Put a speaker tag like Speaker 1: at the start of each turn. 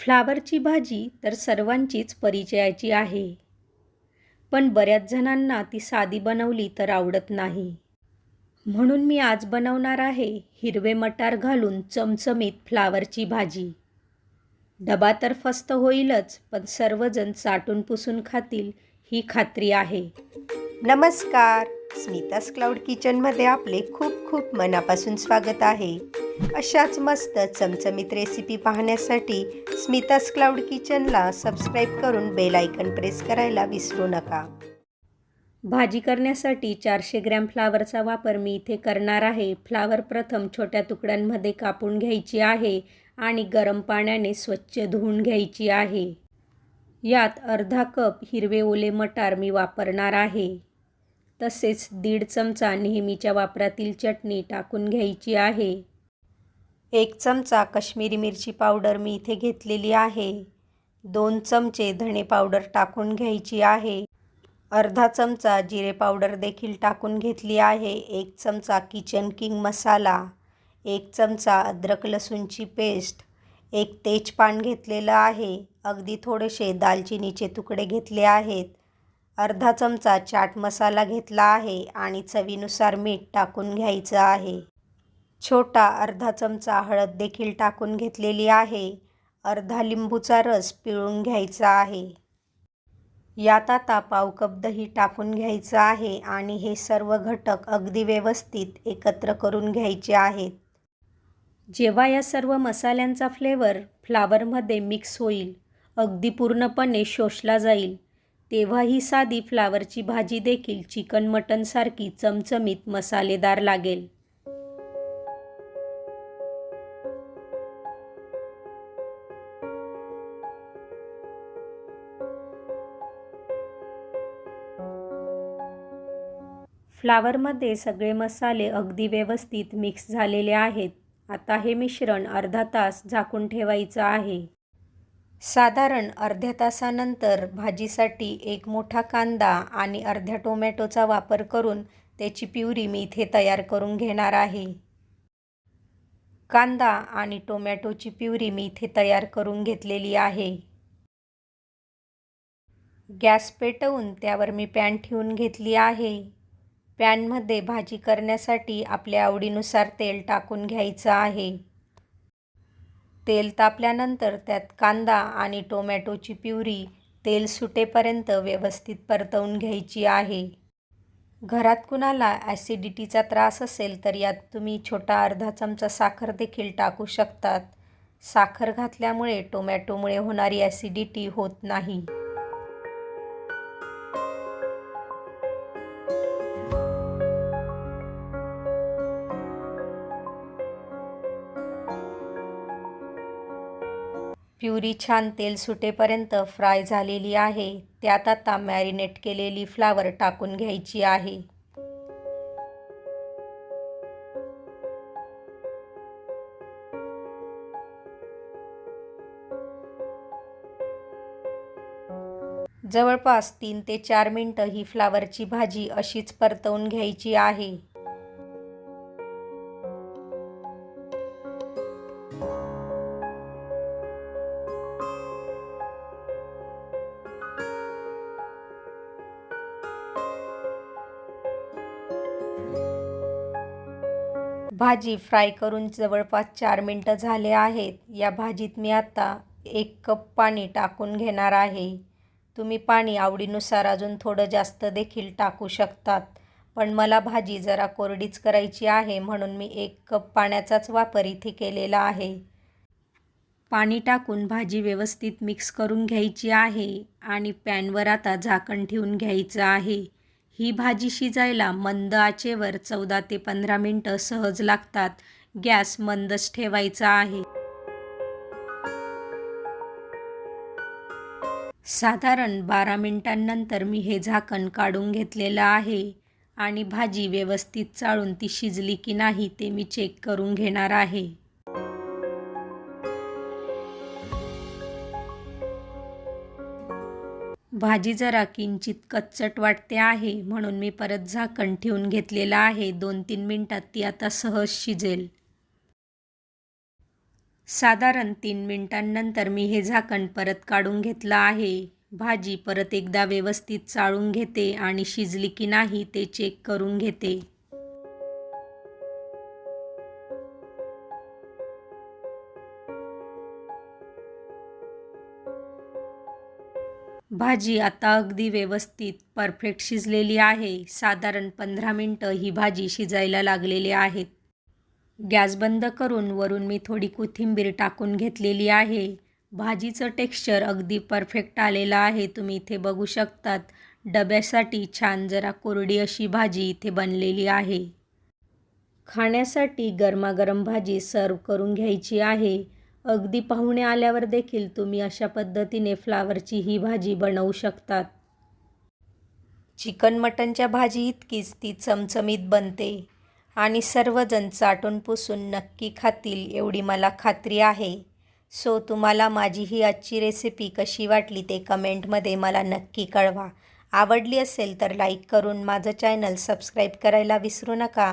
Speaker 1: फ्लावरची भाजी तर सर्वांचीच परिचयाची आहे. पण बऱ्याच जणांना ती साधी बनवली तर आवडत नाही. म्हणून मी आज बनवणार आहे हिरवे मटार घालून चमचमीत फ्लावरची भाजी. डबा तर फस्त होईलच पण सर्वजण चाटून पुसून खातील ही खात्री आहे.
Speaker 2: नमस्कार. स्मितास क्लाउड किचनमध्ये आपले खूप खूप मनापासून स्वागत आहे. अशाच मस्त चमचमीत रेसिपी पाहण्यासाठी स्मितास क्लाउड किचनला सबस्क्राईब करून बेल आयकन प्रेस करायला विसरू नका.
Speaker 1: भाजी करण्यासाठी चारशे ग्रॅम फ्लावरचा वापर मी इथे करणार आहे. फ्लावर प्रथम छोट्या तुकड्यांमध्ये कापून घ्यायची आहे आणि गरम पाण्याने स्वच्छ धुवून घ्यायची आहे. यात अर्धा कप हिरवे ओले मटार मी वापरणार आहे. तसेच दीड चमचा नेहमीच्या वापरातील चटणी टाकून घ्यायची आहे.
Speaker 2: एक चमचा कश्मीरी मिरची पावडर मी इथे घेतलेली आहे. दोन चमचे धणे पावडर टाकून घ्यायची आहे. अर्धा चमचा जिरे पावडर देखील टाकून घेतली आहे. एक चमचा किचन किंग मसाला एक चमचा अद्रक लसूणची पेस्ट एक तेजपान घेतलेलं आहे. अगदी थोडेसे दालचिनीचे तुकडे घेतले आहेत. अर्धा चमचा चाट मसाला घेतला आहे आणि चवीनुसार मीठ टाकून घ्यायचं आहे. छोटा अर्धा चमचा हळद देखील टाकून घेतलेली आहे. अर्धा लिंबूचा रस पिळून घ्यायचा आहे. यात आता पाव कप दही टाकून घ्यायचं आहे आणि हे सर्व घटक अगदी व्यवस्थित एकत्र करून घ्यायचे आहेत.
Speaker 1: जेव्हा या सर्व मसाल्यांचा फ्लेवर फ्लावरमध्ये मिक्स होईल अगदी पूर्णपणे शोषला जाईल तेव्हा ही साधी फ्लावरची भाजी देखील चिकन मटनसारखी चमचमीत मसालेदार लागेल. फ्लावरमध्ये सगळे मसाले अगदी व्यवस्थित मिक्स झालेले आहेत. आता हे मिश्रण अर्धा तास झाकून ठेवायचं आहे.
Speaker 2: साधारण अर्ध्या तासानंतर भाजीसाठी एक मोठा कांदा आणि अर्ध्या टोमॅटोचा वापर करून त्याची प्युरी मी इथे तयार करून घेणार आहे. कांदा आणि टोमॅटोची प्युरी मी इथे तयार करून घेतलेली आहे. गॅस पेटवून त्यावर मी पॅन ठेवून घेतली आहे. पॅनमध्ये भाजी करण्यासाठी आपल्या आवडीनुसार तेल टाकून घ्यायचं आहे. तेल तापल्यानंतर त्यात कांदा आणि टोमॅटोची प्युरी तेल सुटेपर्यंत व्यवस्थित परतवून घ्यायची आहे. घरात कुणाला ॲसिडिटीचा त्रास असेल तर यात तुम्ही छोटा अर्धा चमचा साखर देखील टाकू शकतात. साखर घातल्यामुळे टोमॅटोमुळे होणारी ॲसिडिटी होत नाही. प्युरी छान तेल सुटेपर्यंत फ्राय झालेली आहे. त्यात आता मॅरिनेट केलेली फ्लावर टाकून घ्यायची आहे. जवळपास तीन ते चार मिनटं ही फ्लावरची भाजी अशीच परतवून घ्यायची आहे. भाजी फ्राय करून जवळपास चार मिनटं झाले आहेत. या भाजीत मी आत्ता एक कप पाणी टाकून घेणार आहे. तुम्ही पाणी आवडीनुसार अजून थोडं जास्त देखील टाकू शकतात. पण मला भाजी जरा कोरडीच करायची आहे म्हणून मी एक कप पाण्याचाच वापर इथे केलेला आहे.
Speaker 1: पाणी टाकून भाजी व्यवस्थित मिक्स करून घ्यायची आहे आणि पॅनवर आता झाकण ठेवून घ्यायचं आहे. ही भाजी शिजायला मंद आचेवर चौदा ते पंधरा मिनटं सहज लागतात. गॅस मंदच ठेवायचा आहे. साधारण बारा मिनटांनंतर मी हे झाकण काढून घेतलेलं आहे आणि भाजी व्यवस्थित चाळून ती शिजली की नाही ते मी चेक करून घेणार आहे. भाजी जरा किंचित कच्चट वाटते आहे म्हणून मी परत झाकण ठेवून घेतलेलं आहे. दोन तीन मिनटात ती आता सहज शिजेल. साधारण तीन मिनटांनंतर मी हे झाकण परत काढून घेतलं आहे. भाजी परत एकदा व्यवस्थित चाळून घेते आणि शिजली की नाही ते चेक करून घेते. भाजी आता अगदी व्यवस्थित परफेक्ट शिजलेली आहे. साधारण पंधरा मिनटं ही भाजी शिजायला लागलेली आहेत. गॅस बंद करून वरून मी थोडी कोथिंबीर टाकून घेतलेली आहे. भाजीचं टेक्स्चर अगदी परफेक्ट आलेलं आहे. तुम्ही इथे बघू शकतात डब्यासाठी छान जरा कोरडी अशी भाजी इथे बनलेली आहे. खाण्यासाठी गरमागरम भाजी सर्व करून घ्यायची आहे. अगदी पाहुणे आल्यावर देखील तुम्ही अशा पद्धतीने फ्लावरची ही भाजी बनवू शकतात.
Speaker 2: चिकन मटनच्या भाजी इतकीच ती चमचमीत बनते आणि सर्वजण चाटून पुसून नक्की खातील एवढी मला खात्री आहे. सो तुम्हाला माझी ही आजची रेसिपी कशी वाटली ते कमेंटमध्ये मला नक्की कळवा. आवडली असेल तर लाईक करून माझं चॅनल सबस्क्राईब करायला विसरू नका.